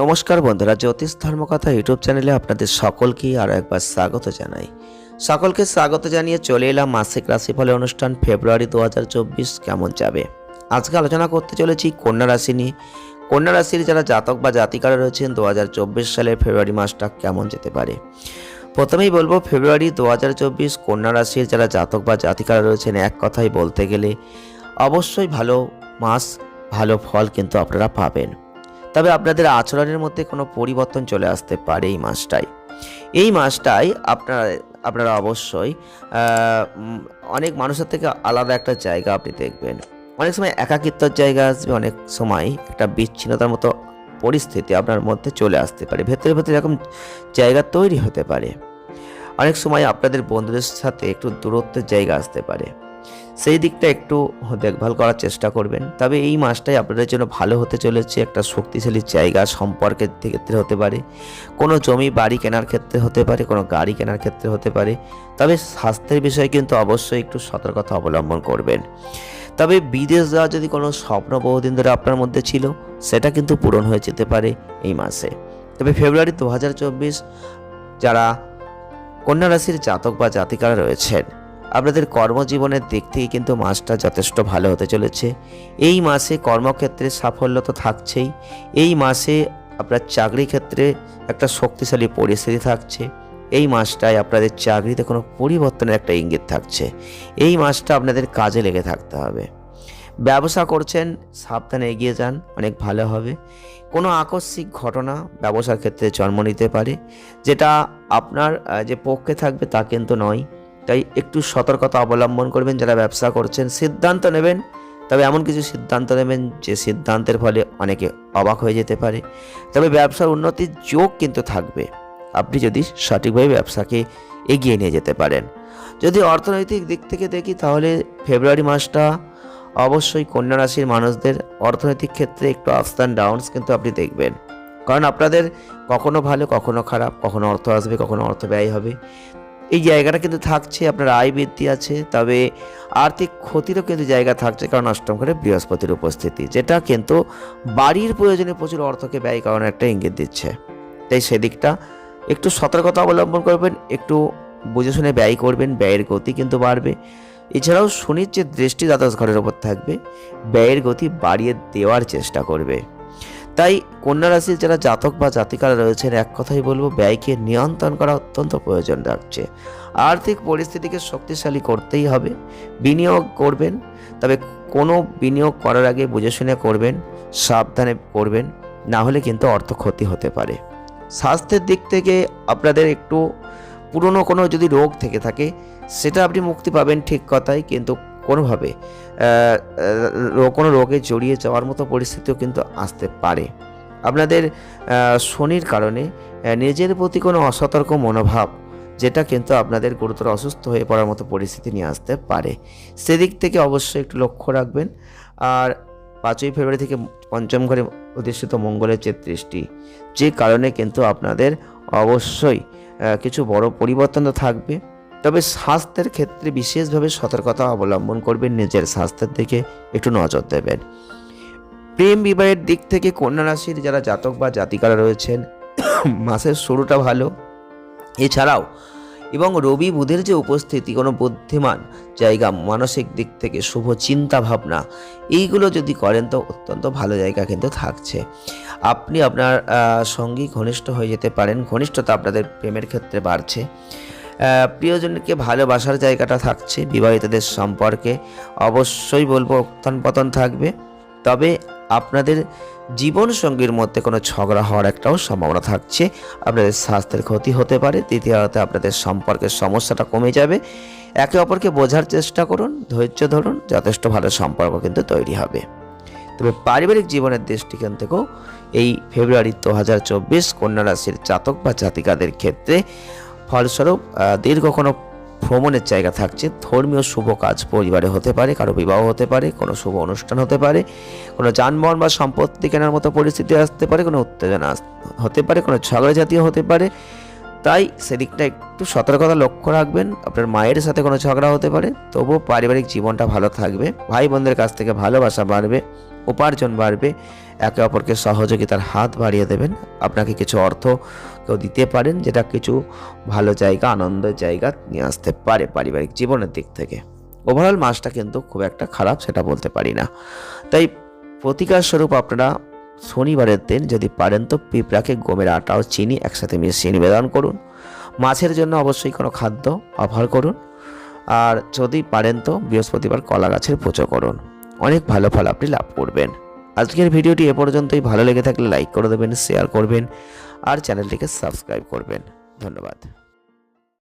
নমস্কার বন্ধুরা, জ্যোতিষ ধর্মকথা ইউটিউব চ্যানেলে আপনাদের সকলকেই আরও একবার স্বাগত জানাই। সকলকে স্বাগত জানিয়ে চলে এলাম মাসিক রাশিফল অনুষ্ঠান ফেব্রুয়ারি দু হাজার চব্বিশ কেমন যাবে? আজকে আলোচনা করতে চলেছি কন্যা রাশি নিয়ে। কন্যা রাশির যারা জাতক বা জাতিকারা রয়েছেন, দু সালের ফেব্রুয়ারি মাসটা কেমন যেতে পারে? প্রথমেই বলব, ফেব্রুয়ারি দু হাজার চব্বিশ কন্যা রাশির যারা জাতক বা জাতিকারা রয়েছেন, এক কথাই বলতে গেলে অবশ্যই ভালো মাস, ভালো ফল কিন্তু আপনারা পাবেন। তবে আপনাদের আচরণের মধ্যে কোনো পরিবর্তন চলে আসতে পারে এই মাসটায়। এই মাসটায় আপনারা আপনারা অবশ্যই অনেক মানুষের থেকে আলাদা একটা জায়গা আপনি দেখবেন। অনেক সময় একাকিত্বর জায়গা আসবে, অনেক সময় একটা বিচ্ছিন্নতার মতো পরিস্থিতি আপনার মধ্যে চলে আসতে পারে। ভেতরে ভেতরে এরকম জায়গা তৈরি হতে পারে। অনেক সময় আপনাদের বন্ধুদের সাথে একটু দূরত্বের জায়গা আসতে পারে। সেই দিকটা একটু দেখভাল করার চেষ্টা করবেন। তবে এই মাসটাই আপনাদের জন্য ভালো হতে চলেছে, একটা শক্তিশালী জায়গা সম্পর্কের ক্ষেত্রে হতে পারে। কোনো জমি, বাড়ি কেনার ক্ষেত্রে হতে পারে, কোনো গাড়ি কেনার ক্ষেত্রে হতে পারে। তবে স্বাস্থ্যের বিষয়ে কিন্তু অবশ্যই একটু সতর্কতা অবলম্বন করবেন। তবে বিদেশ যাওয়া যদি কোনো স্বপ্ন বহুদিন ধরে আপনার মধ্যে ছিল, সেটা কিন্তু পূরণ হয়ে যেতে পারে এই মাসে। তবে ফেব্রুয়ারি দু হাজার চব্বিশ যারা কন্যা রাশির জাতক বা জাতিকারা রয়েছেন আপনাদের কর্মজীবনের দিক থেকে কিন্তু মাসটা যথেষ্ট ভালো হতে চলেছে। এই মাসে কর্মক্ষেত্রে সাফল্য তো থাকছেই। এই মাসে আপনার চাকরি ক্ষেত্রে একটা শক্তিশালী পরিস্থিতি থাকছে। এই মাসটায় আপনাদের চাকরিতে কোনো পরিবর্তনের একটা ইঙ্গিত থাকছে। এই মাসটা আপনাদের কাজে লেগে থাকতে হবে। ব্যবসা করছেন, সাবধানে এগিয়ে যান, অনেক ভালো হবে। কোনো আকস্মিক ঘটনা ব্যবসার ক্ষেত্রে জন্ম নিতে পারে। যেটা আপনার যে পক্ষে থাকবে তা কিন্তু নয়। তাই একটু সতর্কতা অবলম্বন করবেন, যারা ব্যবসা করছেন, সিদ্ধান্ত নেবেন। তবে এমন কিছু সিদ্ধান্ত নেবেন যে সিদ্ধান্তের ফলে অনেকে অবাক হয়ে যেতে পারে। তবে ব্যবসার উন্নতির যোগ কিন্তু থাকবে। আপনি যদি সঠিকভাবে ব্যবসাকে এগিয়ে নিয়ে যেতে পারেন। যদি অর্থনৈতিক দিক থেকে দেখি, তাহলে ফেব্রুয়ারি মাসটা অবশ্যই কন্যা রাশির মানুষদের অর্থনৈতিক ক্ষেত্রে একটু আপস অ্যান্ড ডাউনস কিন্তু আপনি দেখবেন। কারণ আপনাদের কখনো ভালো, কখনো খারাপ, কখনো অর্থ আসবে, কখনো অর্থ ব্যয় হবে। এই জায়গাটা কিন্তু থাকছে, আপনার আয় বৃদ্ধি আছে, তবে আর্থিক ক্ষতিরও কিন্তু জায়গা থাকছে কারণ অষ্টম ঘরে বৃহস্পতির উপস্থিতি, যেটা কিন্তু বাড়ির প্রয়োজনে প্রচুর অর্থকে ব্যয় করানোর একটা ইঙ্গিত দিচ্ছে। তাই সেদিকটা একটু সতর্কতা অবলম্বন করবেন, একটু বুঝে শুনে ব্যয় করবেন, ব্যয়ের গতি কিন্তু বাড়বে। এছাড়াও শনির যে দৃষ্টি দ্বাদশ ঘরের ওপর থাকবে, ব্যয়ের গতি বাড়িয়ে দেওয়ার চেষ্টা করবে। তাই কন্যা রাশির যারা জাতক বা জাতিকারা রয়েছেন, এক কথাই বলব, ব্যয়কে নিয়ন্ত্রণ করা অত্যন্ত প্রয়োজন রাখছে আর্থিক পরিস্থিতিকে শক্তিশালী করতেই হবে। বিনিয়োগ করবেন, তবে কোনো বিনিয়োগ করার আগে বুঝে শুনে করবেন, সাবধানে করবেন, না হলে কিন্তু অর্থ ক্ষতি হতে পারে। স্বাস্থ্যের দিক থেকে আপনাদের একটু পুরনো কোনো যদি রোগ থেকে থাকে, সেটা আপনি মুক্তি পাবেন ঠিক কথাই, কিন্তু কোনোভাবে কোনো রোগে জড়িয়ে যাওয়ার মতো পরিস্থিতিও কিন্তু আসতে পারে। আপনাদের শনির কারণে নিজের প্রতি কোনো অসতর্ক মনোভাব, যেটা কিন্তু আপনাদের গুরুতর অসুস্থ হয়ে পড়ার মতো পরিস্থিতি নিয়ে আসতে পারে। সেদিক থেকে অবশ্যই একটু লক্ষ্য রাখবেন। আর পাঁচই ফেব্রুয়ারি থেকে পঞ্চম ঘরে অধিষ্ঠিত মঙ্গলের যে দৃষ্টি, যে কারণে কিন্তু আপনাদের অবশ্যই কিছু বড় পরিবর্তন থাকবে। তবে স্বাস্থ্যের ক্ষেত্রে বিশেষভাবে সতর্কতা অবলম্বন করবেন, নিজের স্বাস্থ্যের দিকে একটু নজর দেবেন। প্রেম বিবাহের দিক থেকে কন্যা রাশির যারা জাতক বা জাতিকারা রয়েছেন, মাসের শুরুটা ভালো। এছাড়াও, এবং রবি বুধের যে উপস্থিতি, কোনো বুদ্ধিমান জায়গা, মানসিক দিক থেকে শুভ চিন্তা ভাবনা, এইগুলো যদি করেন তো অত্যন্ত ভালো জায়গা কিন্তু থাকছে। আপনি আপনার সঙ্গী ঘনিষ্ঠ হয়ে যেতে পারেন। ঘনিষ্ঠতা আপনাদের প্রেমের ক্ষেত্রে বাড়ছে। প্রিয়জনকে ভালোবাসার জায়গাটা থাকছে, বিবাহিতদের সম্পর্কে অবশ্যই বলব উত্থান পতন থাকবে। তবে আপনাদের জীবন সঙ্গীর মধ্যে কোনো ঝগড়া হওয়ার একটাও সম্ভাবনা থাকছে। আপনাদের স্বাস্থ্যের ক্ষতি হতে পারে, দ্বিতীয়ত আপনাদের সম্পর্কের সমস্যাটা কমে যাবে। একে অপরকে বোঝার চেষ্টা করুন, ধৈর্য ধরুন, যথেষ্ট ভালো সম্পর্ক কিন্তু তৈরি হবে। তবে পারিবারিক জীবনের দৃষ্টিকোণ থেকেও এই ফেব্রুয়ারি দু হাজার চব্বিশ কন্যা রাশির জাতক বা জাতিকাদের ক্ষেত্রে ফলস্বরূপ দীর্ঘ কোনো ভ্রমণের জায়গা থাকছে। ধর্মীয় শুভ কাজ পরিবারে হতে পারে, কারও বিবাহ হতে পারে, কোনো শুভ অনুষ্ঠান হতে পারে, কোনো যানবাহন বা সম্পত্তি কেনার মতো পরিস্থিতি আসতে পারে, কোনো উত্তেজনা হতে পারে, কোনো ঝগড়া জাতীয় হতে পারে। তাই সেদিকটা একটু সতর্কতা লক্ষ্য রাখবেন। আপনার মায়ের সাথে কোনো ঝগড়া হতে পারে, তবুও পারিবারিক জীবনটা ভালো থাকবে। ভাই বোনদের কাছ থেকে ভালোবাসা বাড়বে। উপার্জন বাড়বে, একে অপরকে সহযোগিতার হাত বাড়িয়ে দেবেন। আপনাকে কিছু অর্থ কেউ দিতে পারেন, যেটা কিছু ভালো জায়গা আনন্দের জায়গা নিয়ে আসতে পারে পারিবারিক জীবনের দিক থেকে। ওভারঅল মাসটা কিন্তু খুব একটা খারাপ, সেটা বলতে পারি না। তাই প্রতিকার স্বরূপ আপনারা শনিবারের দিন যদি পারেন তো পিঁপড়াকে গমের আটা ও চিনি একসাথে মিশিয়ে নিবেদন করুন। মাছের জন্য অবশ্যই কোনো খাদ্য অফার করুন। আর যদি পারেন তো বৃহস্পতিবার কলা গাছের পুজো করুন। অনেক ভালো ফল আপনি লাভ করবেন। আজকের ভিডিওটি এ পর্যন্তই। ভালো লেগে থাকলে লাইক করে দেবেন শেয়ার করবেন, আর চ্যানেলটিকে সাবস্ক্রাইব করবেন। ধন্যবাদ।